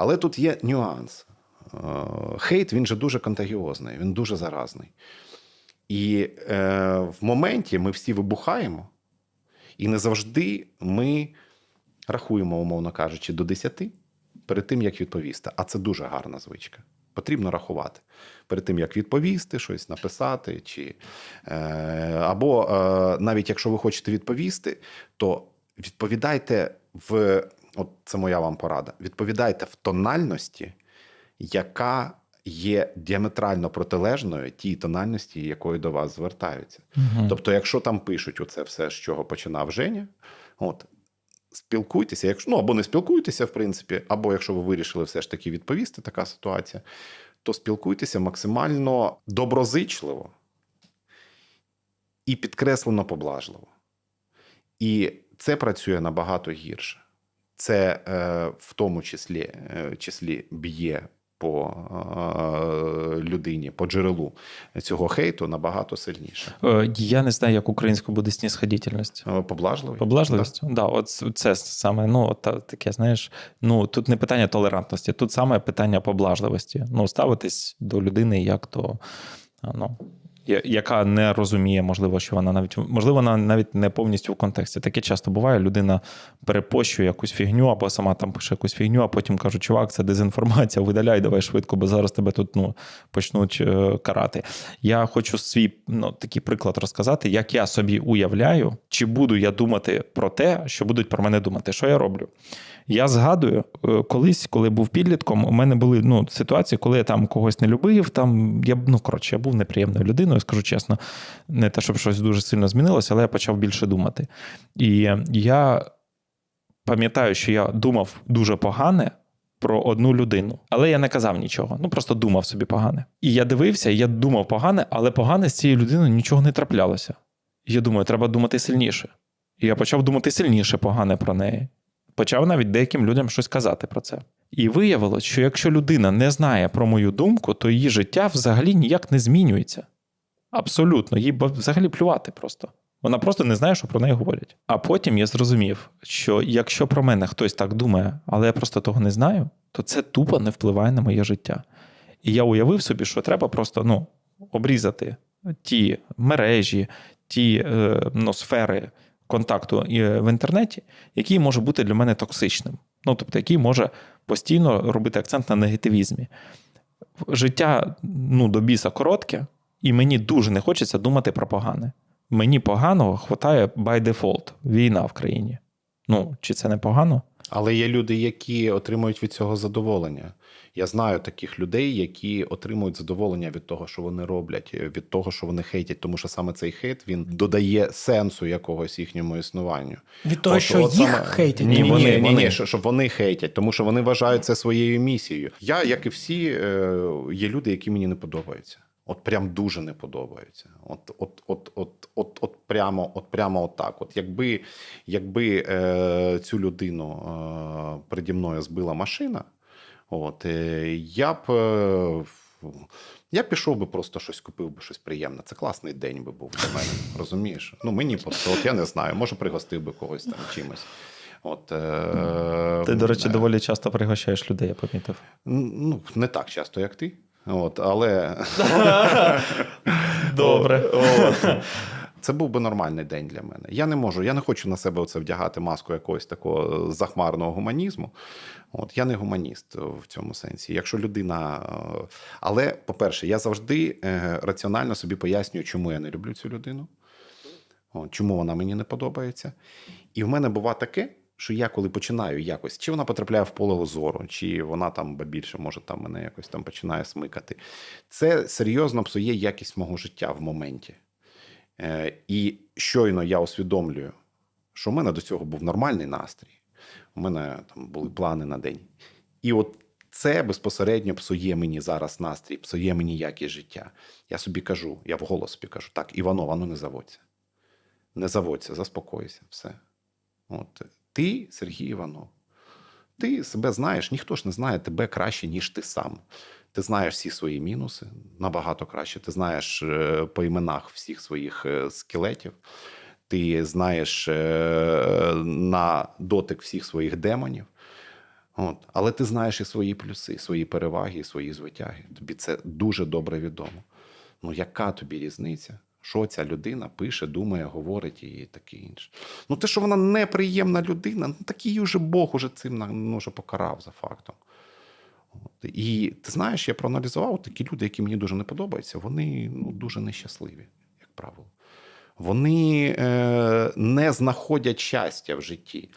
Але тут є нюанс. Е, Хейт він же дуже контагіозний, він дуже заразний. І е, в моменті ми всі вибухаємо, і не завжди ми рахуємо, умовно кажучи, до 10 перед тим, як відповісти. А це дуже гарна звичка. Потрібно рахувати перед тим, як відповісти, щось написати, чи е, або е, навіть якщо ви хочете відповісти, то відповідайте в от це моя вам порада. Відповідайте в тональності, яка є діаметрально протилежною тій тональності, якою до вас звертаються. Мгм. Тобто, якщо там пишуть оце все, з чого починав Женя, от спілкуйтеся, якщо ну або не спілкуйтеся, в принципі, або якщо ви вирішили все ж таки відповісти, така ситуація, то спілкуйтеся максимально доброзичливо і підкреслено поблажливо. І це працює набагато гірше. Це е, в тому числі, е, числі б'є по е, людині, по джерелу цього хейту набагато сильніше. Е, Я не знаю, як українською буде снісходительність. Е, Поблажливий. Поблажливість? Да. да, от це саме, ну, та- таке, знаєш, ну тут не питання толерантності, тут саме питання поблажливості. Ну, ставитись до людини як а, ну, яка не розуміє, можливо, що вона навіть можливо, вона навіть не повністю в контексті. Таке часто буває. Людина перепощує якусь фігню, або сама там пише якусь фігню, а потім кажуть, чувак, це дезінформація, видаляй, давай швидко, бо зараз тебе тут ну, почнуть е, карати. Я хочу свій ну, такий приклад розказати, як я собі уявляю, чи буду я думати про те, що будуть про мене думати. Що я роблю? Я згадую, е, колись, коли був підлітком, у мене були ну, ситуації, коли я там когось не любив. Там я ну коротше, я був неприємною людиною, скажу чесно. Не те, щоб щось дуже сильно змінилося, але я почав більше думати. І я пам'ятаю, що я думав дуже погане. Про одну людину, але я не казав нічого. Ну просто думав собі погане. І я дивився, і я думав погане, але погане з цією людиною нічого не траплялося. Я думаю, треба думати сильніше. І я почав думати сильніше погане про неї. Почав навіть деяким людям щось казати про це. І виявилось, що якщо людина не знає про мою думку, то її життя взагалі ніяк не змінюється. Абсолютно, їй взагалі плювати просто. Вона просто не знає, що про неї говорять. А потім я зрозумів, що якщо про мене хтось так думає, але я просто того не знаю, то це тупо не впливає на моє життя. І я уявив собі, що треба просто ну, обрізати ті мережі, ті е, ну, сфери контакту е, в інтернеті, який може бути для мене токсичним. Ну, тобто, який може постійно робити акцент на негативізмі. Життя ну, до біса коротке, і мені дуже не хочеться думати про погане. Мені поганого хватає by default. Війна в країні. Ну, чи це не погано? Але є люди, які отримують від цього задоволення. Я знаю таких людей, які отримують задоволення від того, що вони роблять, від того, що вони хейтять, тому що саме цей хейт він додає сенсу якогось їхньому існуванню. Від того, От- що от їх саме- хейтять. Ні, ні, ні, ні, вони. ні, що- щоб вони хейтять, тому що вони вважають це своєю місією. Я, як і всі, е, є люди, які мені не подобаються. От прям дуже не подобаються. От, от, от, от, от, от прямо, от прямо от. От якби, якби е, цю людину е, переді мною збила машина, от, е, я б. Е, я пішов би просто щось купив би щось приємне. Це класний день би був для мене. Розумієш? Ну мені просто, от я не знаю, може пригостив би когось там чимось. От, е, Ти, до речі, е, доволі часто пригощаєш людей, я помітив. Ну, не так часто, як ти. От, але Добре. Це був би нормальний день для мене. Я не можу, я не хочу на себе оце вдягати маску якогось такого захмарного гуманізму. От я не гуманіст в цьому сенсі. Якщо людина. е, Але, по-перше, я завжди е, раціонально собі пояснюю, чому я не люблю цю людину, чому вона мені не подобається. І в мене бува таке, що я коли починаю якось, чи вона потрапляє в поле зору, чи вона там ба більше може там мене якось там починає смикати. Це серйозно псує якість мого життя в моменті. Е, І щойно я усвідомлюю, що в мене до цього був нормальний настрій, у мене там були плани на день. І от це безпосередньо псує мені зараз настрій, псує мені якість життя. Я собі кажу, я вголос собі кажу: так, Іванова, ну не заводься. Не заводься, заспокойся, все. От ти, Сергій Іванов, ти себе знаєш, ніхто ж не знає тебе краще, ніж ти сам. Ти знаєш всі свої мінуси набагато краще. Ти знаєш е, по іменах всіх своїх е, скелетів, ти знаєш е, на дотик всіх своїх демонів. От. Але ти знаєш і свої плюси, свої переваги, і свої звитяги. Тобі це дуже добре відомо. Ну, яка тобі різниця? Що ця людина пише, думає, говорить і таке інше. Ну, те, що вона неприємна людина, ну так її Бог уже цим ну, вже покарав за фактом. От. І ти знаєш, я проаналізував такі люди, які мені дуже не подобаються, вони ну, дуже нещасливі, як правило. Вони е, не знаходять щастя в житті.